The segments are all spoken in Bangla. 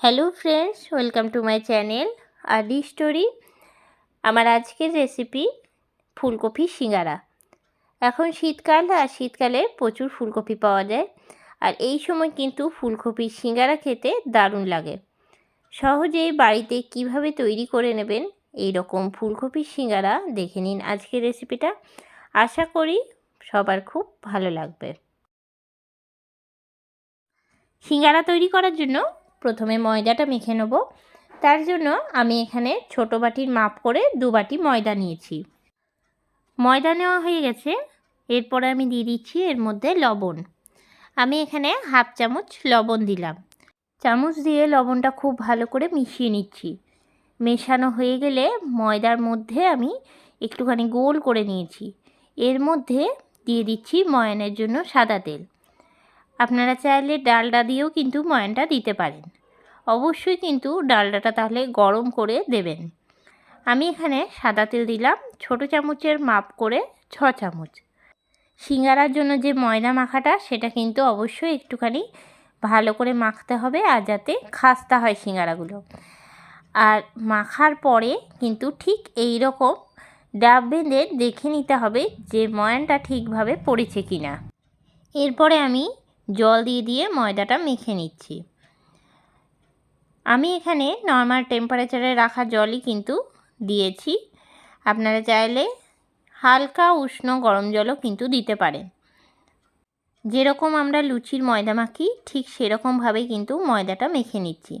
Hello friends, welcome to my channel আডি story. আমার আজকের রেসিপি ফুলকপি সিঙ্গারা। এখন শীতকাল আর শীতকালে প্রচুর ফুলকপি পাওয়া যায়। আর এই সময় কিন্তু ফুলকপির সিঙ্গারা খেতে দারুণ লাগে। সহজেই বাড়িতে কীভাবে তৈরি করে নেবেন এই রকম ফুলকপির সিঙ্গারা দেখে নিন আজকের রেসিপিটা। আশা করি সবার খুব ভালো লাগবে। সিঙ্গারা তৈরি করার জন্য প্রথমে ময়দাটা মেখে নেব। তার জন্য আমি এখানে ছোট বাটির মাপ করে দু বাটি ময়দা নিয়েছি। ময়দা নেওয়া হয়ে গেছে। এরপরে আমি দিয়ে দিচ্ছি এর মধ্যে লবণ। আমি এখানে হাফ চামচ লবণ দিলাম। চামচ দিয়ে লবণটা খুব ভালো করে মিশিয়ে নিচ্ছি। মেশানো হয়ে গেলে ময়দার মধ্যে আমি একটুখানি গোল করে নিয়েছি। এর মধ্যে দিয়ে দিচ্ছি ময়ানের জন্য সাদা তেল। আপনারা চাইলে ডালডা দিয়েও কিন্তু ময়ানটা দিতে পারেন। অবশ্যই কিন্তু ডালডাটা তাহলে গরম করে দেবেন। আমি এখানে সাদা তেল দিলাম, ছোট চামচের মাপ করে ছ চামচ। সিঙ্গারার জন্য যে ময়দা মাখাটা, সেটা কিন্তু অবশ্যই একটুখানি ভালো করে মাখতে হবে আর যাতে খাস্তা হয় সিঙ্গারাগুলো। আর মাখার পরে কিন্তু ঠিক এই রকম ডাব বেঁধে দেখে নিতে হবে যে ময়ানটা ঠিকভাবে পড়েছে কিনা। এরপরে আমি জল দিয়ে দিয়ে ময়দাটা মেখে নিচ্ছি। আমি এখানে নর্মাল টেম্পারেচারে রাখা জলই কিন্তু দিয়েছি। আপনারা চাইলে হালকা উষ্ণ গরম জলও কিন্তু দিতে পারেন। যেরকম আমরা লুচির ময়দা মাখি, ঠিক সেরকমভাবেই কিন্তু ময়দাটা মেখে নিচ্ছি।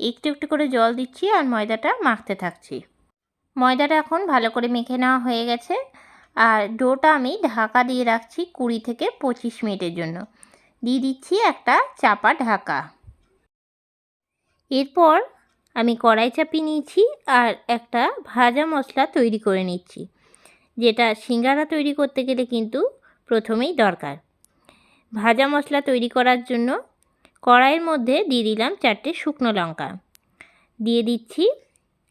একটু একটু করে জল দিচ্ছি আর ময়দাটা মাখতে থাকছি। ময়দাটা এখন ভালো করে মেখে নেওয়া হয়ে গেছে। আর ডোটা আমি ঢাকা দিয়ে রাখছি কুড়ি থেকে পঁচিশ মিনিটের জন্য। দিয়ে দিচ্ছি একটা চাপা ঢাকা। এরপর আমি কড়াই চাপি নিয়েছি আর একটা ভাজা মশলা তৈরি করে নিচ্ছি, যেটা সিঙ্গারা তৈরি করতে গেলে কিন্তু প্রথমেই দরকার। ভাজা মশলা তৈরি করার জন্য কড়াইয়ের মধ্যে দিয়ে দিলাম চারটে শুকনো লঙ্কা। দিয়ে দিচ্ছি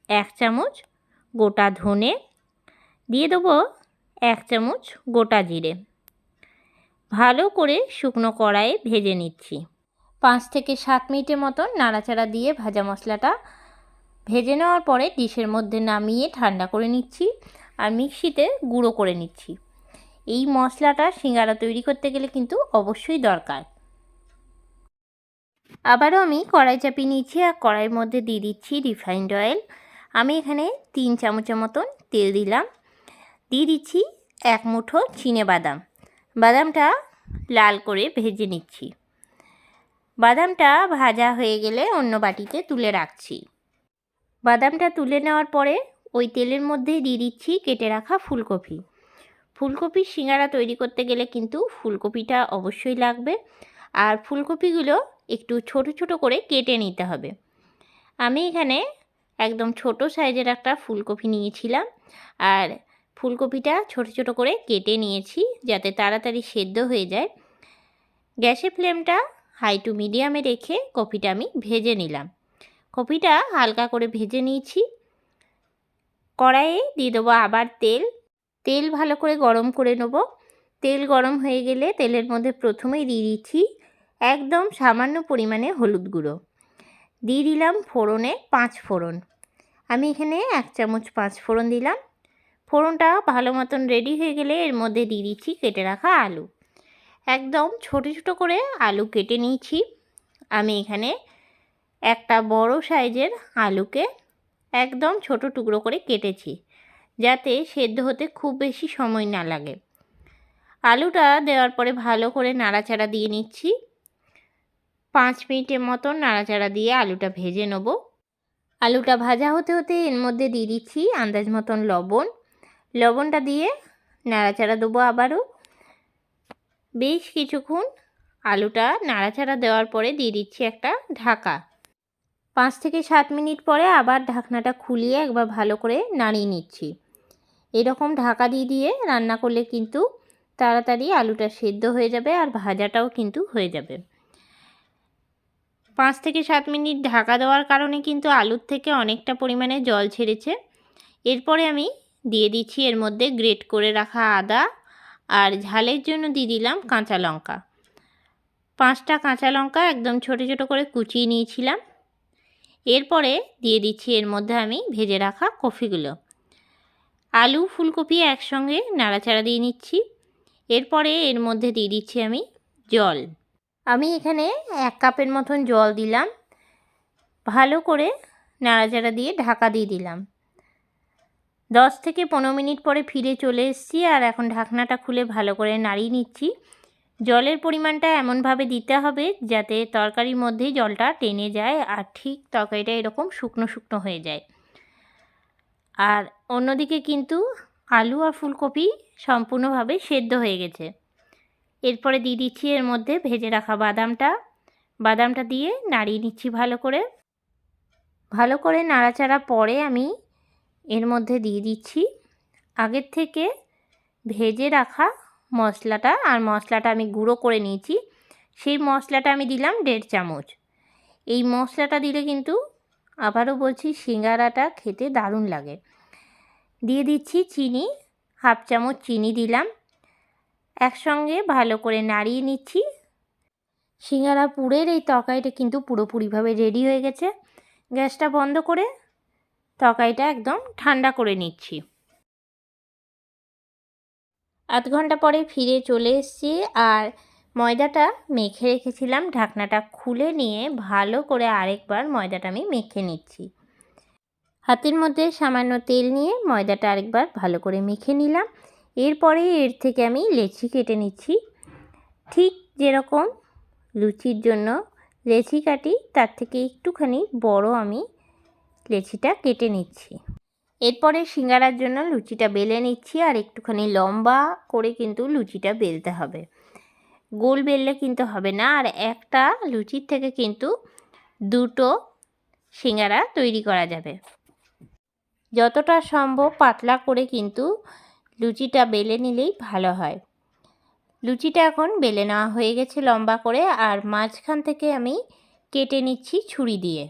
এক চামচ গোটা ধনে। দিয়ে দেবো এক চামচ গোটা জিরে। ভালো করে শুকনো কড়াইয়ে ভেজে নিচ্ছি। পাঁচ থেকে সাত মিনিটের মতন নাড়াচাড়া দিয়ে ভাজা মশলাটা ভেজে নেওয়ার পরে ডিশের মধ্যে নামিয়ে ঠান্ডা করে নিচ্ছি আর মিক্সিতে গুঁড়ো করে নিচ্ছি। এই মশলাটা সিঙ্গারা তৈরি করতে গেলে কিন্তু অবশ্যই দরকার। আবারও আমি কড়াই চাপিয়ে নিচ্ছি আর কড়াইয়ের মধ্যে দিয়ে দিচ্ছি রিফাইন্ড অয়েল। আমি এখানে তিন চামচের মতন তেল দিলাম। দিয়ে দিচ্ছি এক মুঠো চিনে বাদাম। বাদামটা লাল করে ভেজে নিচ্ছি। বাদামটা ভাজা হয়ে গেলে অন্য বাটিতে তুলে রাখছি। বাদামটা তুলে নেওয়ার পরে ওই তেলের মধ্যেই দিয়ে দিচ্ছি কেটে রাখা ফুলকপি। ফুলকপির সিঙ্গারা তৈরি করতে গেলে কিন্তু ফুলকপিটা অবশ্যই লাগবে আর ফুলকপিগুলো একটু ছোট ছোট করে কেটে নিতে হবে। আমি এখানে একদম ছোট সাইজের একটা ফুলকপি নিয়েছিলাম আর ফুলকপিটা ছোট ছোট করে কেটে নিয়েছি যাতে তাড়াতাড়ি সেদ্ধ হয়ে যায়। গ্যাসের ফ্লেমটা হাই টু মিডিয়ামে রেখে কপিটা আমি ভেজে নিলাম। কপিটা হালকা করে ভেজে নিয়েছি। কড়াইয়ে দিয়ে দেবো আবার তেল। তেল ভালো করে গরম করে নেব। তেল গরম হয়ে গেলে তেলের মধ্যে প্রথমেই দিয়ে দিচ্ছি একদম সামান্য পরিমাণে হলুদ গুঁড়ো। দিয়ে দিলাম ফোড়নে পাঁচ ফোড়ন। আমি এখানে এক চামচ পাঁচ ফোড়ন দিলাম। ফোড়নটা ভালো মতন রেডি হয়ে গেলে এর মধ্যে দিয়ে দিচ্ছি কেটে রাখা আলু। একদম ছোট ছোট করে আলু কেটে নিয়েছি। আমি এখানে একটা বড় সাইজের আলুকে একদম ছোট টুকরো করে কেটেছি, যাতে সেদ্ধ হতে খুব বেশি সময় না লাগে। আলুটা দেওয়ার পরে ভালো করে নাড়াচাড়া দিয়ে নিচ্ছি। পাঁচ মিনিটের মতন নাড়াচাড়া দিয়ে আলুটা ভেজে নেব। আলুটা ভাজা হতে হতে এর মধ্যে দিয়ে দিচ্ছি আন্দাজ মতন লবণ। লবণটা দিয়ে নাড়াচাড়া দেবো আবারও। বেশ কিছুক্ষণ আলুটা নাড়াচাড়া দেওয়ার পরে দিয়ে দিচ্ছি একটা ঢাকা। পাঁচ থেকে সাত মিনিট পরে আবার ঢাকনাটা খুলিয়ে একবার ভালো করে নাড়িয়ে নিচ্ছি। এরকম ঢাকা দিয়ে দিয়ে রান্না করলে কিন্তু তাড়াতাড়ি আলুটা সেদ্ধ হয়ে যাবে আর ভাজাটাও কিন্তু হয়ে যাবে। পাঁচ থেকে সাত মিনিট ঢাকা দেওয়ার কারণে কিন্তু আলুর থেকে অনেকটা পরিমাণে জল ছেড়েছে। এরপরে আমি দিয়ে দিচ্ছি এর মধ্যে গ্রেট করে রাখা আদা আর ঝালের জন্য দিয়ে দিলাম কাঁচা লঙ্কা। পাঁচটা কাঁচা লঙ্কা একদম ছোটো ছোটো করে কুচিয়ে নিয়েছিলাম। এরপরে দিয়ে দিচ্ছি এর মধ্যে আমি ভেজে রাখা কফিগুলো। আলু, ফুলকপি একসঙ্গে নাড়াচাড়া দিয়ে নিচ্ছি। এরপরে এর মধ্যে দিয়ে দিচ্ছি আমি জল। আমি এখানে এক কাপের মতন জল দিলাম। ভালো করে নাড়াচাড়া দিয়ে ঢাকা দিয়ে দিলাম। দশ থেকে পনেরো মিনিট পরে ফিরে চলে এসেছি আর এখন ঢাকনাটা খুলে ভালো করে নাড়িয়ে নিচ্ছি। জলের পরিমাণটা এমনভাবে দিতে হবে যাতে তরকারির মধ্যেই জলটা টেনে যায় আর ঠিক তরকারিটা এরকম শুকনো শুকনো হয়ে যায়। আর অন্যদিকে কিন্তু আলু আর ফুলকপি সম্পূর্ণভাবে সেদ্ধ হয়ে গেছে। এরপরে দিয়ে দিচ্ছি এর মধ্যে ভেজে রাখা বাদামটা। বাদামটা দিয়ে নাড়িয়ে নিচ্ছি ভালো করে। ভালো করে নাড়াচাড়া পরে আমি এর মধ্যে দিয়ে দিচ্ছি। আগের থেকে ভেজে রাখা মশলাটা, আর মশলাটা আমি গুঁড়ো করে নিয়েছি। সেই মশলাটা আমি দিলাম দেড় চামচ। এই মশলাটা দিলে কিন্তু আবারও বলছি সিঙ্গারাটা খেতে দারুণ লাগে। দিয়ে দিচ্ছি চিনি, হাফ চামচ চিনি দিলাম। একসঙ্গে ভালো করে নাড়িয়ে নিচ্ছি। সিঙ্গারা পুরের এই তরকারিটা কিন্তু পুরোপুরিভাবে রেডি হয়ে গেছে। গ্যাসটা বন্ধ করে তরকারিটা একদম ঠান্ডা করে নিচ্ছি। আধ ঘণ্টা পরে ফিরে চলে এসেছি আর ময়দাটা মেখে রেখেছিলাম। ঢাকনাটা খুলে নিয়ে ভালো করে আরেকবার ময়দাটা আমি মেখে নিচ্ছি। হাতের মধ্যে সামান্য তেল নিয়ে ময়দাটা আরেকবার ভালো করে মেখে নিলাম। এরপরে এর থেকে আমি লেচি কেটে নিচ্ছি। ঠিক যেরকম লুচির জন্য লেচি কাটি, তার থেকে একটুখানি বড় আমি লেচিটা কেটে নিচ্ছি। এরপরে সিঙ্গারার জন্য লুচিটা বেলে নিচ্ছি আর একটুখানি লম্বা করে কিন্তু লুচিটা বেলতে হবে। গোল বেললে কিন্তু হবে না আর একটা লুচির থেকে কিন্তু দুটো সিঙ্গারা তৈরি করা যাবে। যতটা সম্ভব পাতলা করে কিন্তু লুচিটা বেলে নিলেই ভালো হয়। লুচিটা এখন বেলে নেওয়া হয়ে গেছে লম্বা করে আর মাঝখান থেকে আমি কেটে নিচ্ছি ছুরি দিয়ে।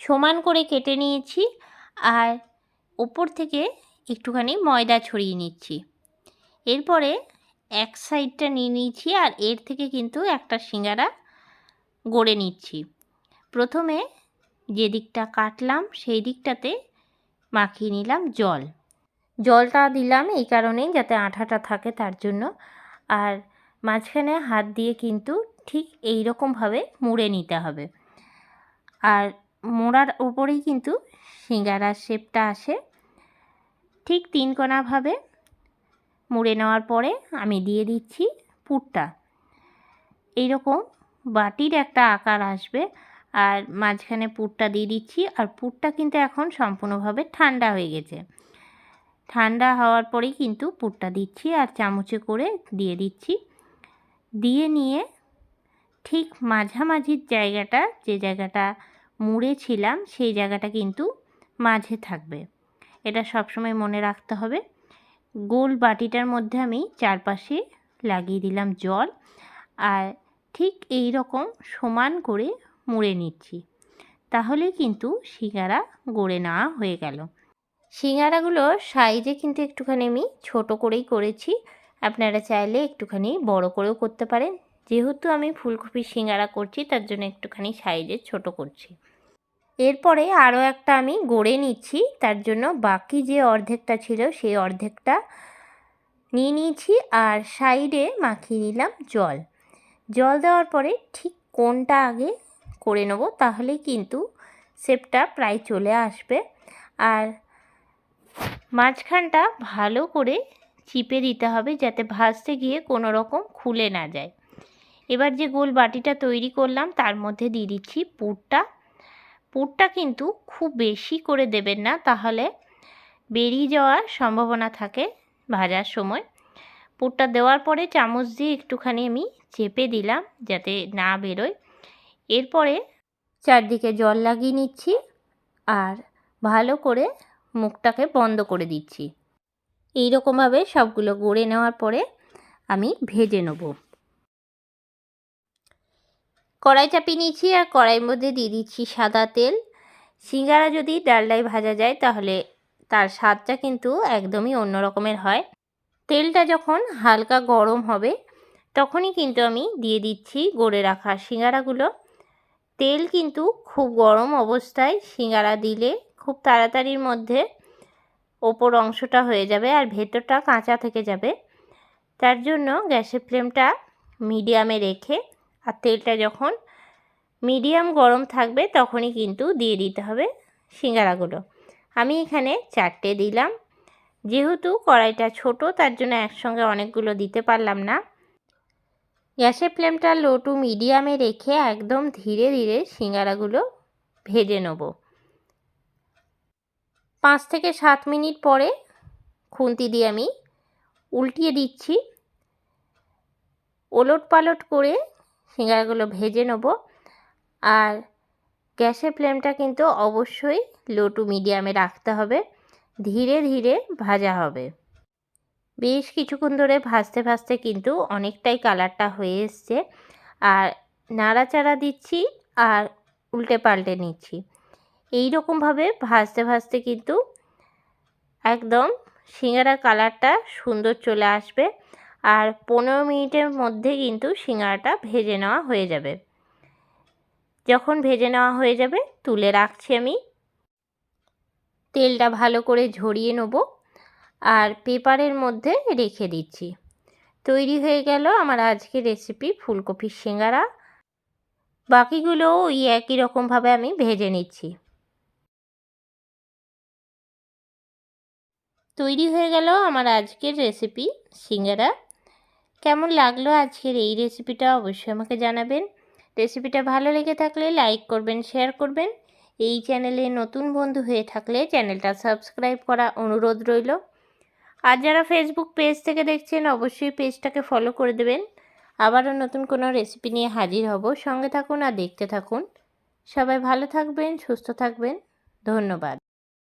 সমান করে কেটে নিয়েছি আর ওপর থেকে একটুখানি ময়দা ছড়িয়ে নিচ্ছি। এরপরে এক সাইডটা নিয়ে নিয়েছি আর এর থেকে কিন্তু একটা সিঙ্গারা গড়ে নিচ্ছি। প্রথমে যে দিকটা কাটলাম সেই দিকটাতে মাখিয়ে নিলাম জল। জলটা দিলাম এই কারণেই যাতে আঠাটা থাকে তার জন্য। আর মাঝখানে হাত দিয়ে কিন্তু ঠিক এই রকমভাবে মুড়ে নিতে হবে। আর মোড়ার ওপরেই কিন্তু সিঙ্গারার শেপটা আসে। ঠিক তিন কোনাভাবে মুড়ে নেওয়ার পরে আমি দিয়ে দিচ্ছি পুরটা। এইরকম বাটির একটা আকার আসবে আর মাঝখানে পুরটা দিয়ে দিচ্ছি আর পুরটা কিন্তু এখন সম্পূর্ণভাবে ঠান্ডা হয়ে গেছে। ঠান্ডা হওয়ার পরেই কিন্তু পুরটা দিচ্ছি আর চামচে করে দিয়ে দিচ্ছি। দিয়ে নিয়ে ঠিক মাঝামাঝির জায়গাটা, যে জায়গাটা মুড়েছিলাম সেই জায়গাটা কিন্তু মাঝে থাকবে। এটা সবসময় মনে রাখতে হবে। গোল বাটিটার মধ্যে আমি চারপাশে লাগিয়ে দিলাম জল আর ঠিক এই রকম সমান করে মুড়ে নিচ্ছি। তাহলে কিন্তু সিঙ্গারা গড়ে নেওয়া হয়ে গেল। সিঙ্গারাগুলো সাইজে কিন্তু একটুখানি আমি ছোট করেই করেছি। আপনারা চাইলে একটুখানি বড় করেও করতে পারেন। যেহেতু আমি ফুলকপির সিঙ্গারা করছি, তার জন্য একটুখানি সাইজে ছোট করছি। এরপরে আরও একটা আমি গড়ে নিচ্ছি, তার জন্য বাকি যে অর্ধেকটা ছিল, সেই অর্ধেকটা নিয়ে নিয়েছি আর সাইডে মাখিয়ে নিলাম জল। জল দেওয়ার পরে ঠিক কোনটা আগে করে নেব, তাহলে কিন্তু শেপটা প্রায় চলে আসবে। আর মাঝখানটা ভালো করে চিপে দিতে হবে, যাতে ভাজতে গিয়ে কোনো রকম খুলে না যায়। এবার যে গোল বাটিটা তৈরি করলাম, তার মধ্যে দিয়ে দিচ্ছি পুরটা। পুরটা কিন্তু খুব বেশি করে দেবেন না, তাহলে বেরিয়ে যাওয়ার সম্ভাবনা থাকে ভাজার সময়। পুরটা দেওয়ার পরে চামচ দিয়ে একটুখানি আমি চেপে দিলাম যাতে না বেরোয়। এরপরে চারদিকে জল লাগিয়ে নিচ্ছি আর ভালো করে মুখটাকে বন্ধ করে দিচ্ছি। এই রকমভাবে সবগুলো গড়ে নেওয়ার পরে আমি ভেজে নেব। কড়াই চাপিয়ে নিচ্ছি আর কড়াইয়ের মধ্যে দিয়ে দিচ্ছি সাদা তেল। সিঙ্গারা যদি ডালডায় ভাজা যায় তাহলে তার স্বাদটা কিন্তু একদমই অন্য রকমের হয়। তেলটা যখন হালকা গরম হবে তখনই কিন্তু আমি দিয়ে দিচ্ছি গড়ে রাখা সিঙ্গারাগুলো। তেল কিন্তু খুব গরম অবস্থায় সিঙ্গারা দিলে খুব তাড়াতাড়ির মধ্যে ওপর অংশটা হয়ে যাবে আর ভেতরটা কাঁচা থেকে যাবে। তার জন্য গ্যাসের ফ্লেমটা মিডিয়ামে রেখে আর তেলটা যখন মিডিয়াম গরম থাকবে তখনই কিন্তু দিয়ে দিতে হবে সিঙ্গারাগুলো। আমি এখানে চারটে দিলাম। যেহেতু কড়াইটা ছোট, তার জন্য একসঙ্গে অনেকগুলো দিতে পারলাম না। গ্যাসের ফ্লেমটা লো টু মিডিয়ামে রেখে একদম ধীরে ধীরে সিঙ্গারাগুলো ভেজে নেব। পাঁচ থেকে সাত মিনিট পরে খুন্তি দিয়ে আমি উল্টিয়ে দিচ্ছি। ওলট পালট করে সিঙ্গারাগুলো ভেজে নেব। আর গ্যাসের ফ্লেমটা কিন্তু অবশ্যই লো টু মিডিয়ামে রাখতে হবে। ধীরে ধীরে ভাজা হবে। বেশ কিছুক্ষণ ধরে ভাজতে ভাজতে কিন্তু অনেকটাই কালারটা হয়ে এসছে। আর নাড়াচাড়া দিচ্ছি আর উল্টে পাল্টে নিচ্ছি। এই রকমভাবে ভাজতে ভাজতে কিন্তু একদম সিঙ্গারা কালারটা সুন্দর চলে আসবে। আর পনেরো মিনিটের মধ্যে কিন্তু সিঙ্গারাটা ভেজে নেওয়া হয়ে যাবে। যখন ভেজে নেওয়া হয়ে যাবে, তুলে রাখছি আমি। তেলটা ভালো করে ঝরিয়ে নেব আর পেপারের মধ্যে রেখে দিচ্ছি। তৈরি হয়ে গেল আমার আজকের রেসিপি ফুলকপির সিঙ্গারা। বাকিগুলোও ওই একই রকমভাবে আমি ভেজে নিচ্ছি। তৈরি হয়ে গেল আমার আজকের রেসিপি সিঙ্গারা। কেমন লাগল আজকের এই রেসিপিটা অবশ্যই আমাকে জানাবেন। রেসিপিটা ভালো লেগে থাকলে লাইক করবেন শেয়ার করবেন। এই চ্যানেলে নতুন বন্ধু হয়ে থাকলে চ্যানেলটা সাবস্ক্রাইব করা অনুরোধ রইল। আর যারা ফেসবুক পেজ থেকে দেখছেন, অবশ্যই পেজটাকে ফলো করে দেবেন। আবারও নতুন কোনো রেসিপি নিয়ে হাজির হব। সঙ্গে থাকুন আর দেখতে থাকুন। সবাই ভালো থাকবেন, সুস্থ থাকবেন। ধন্যবাদ।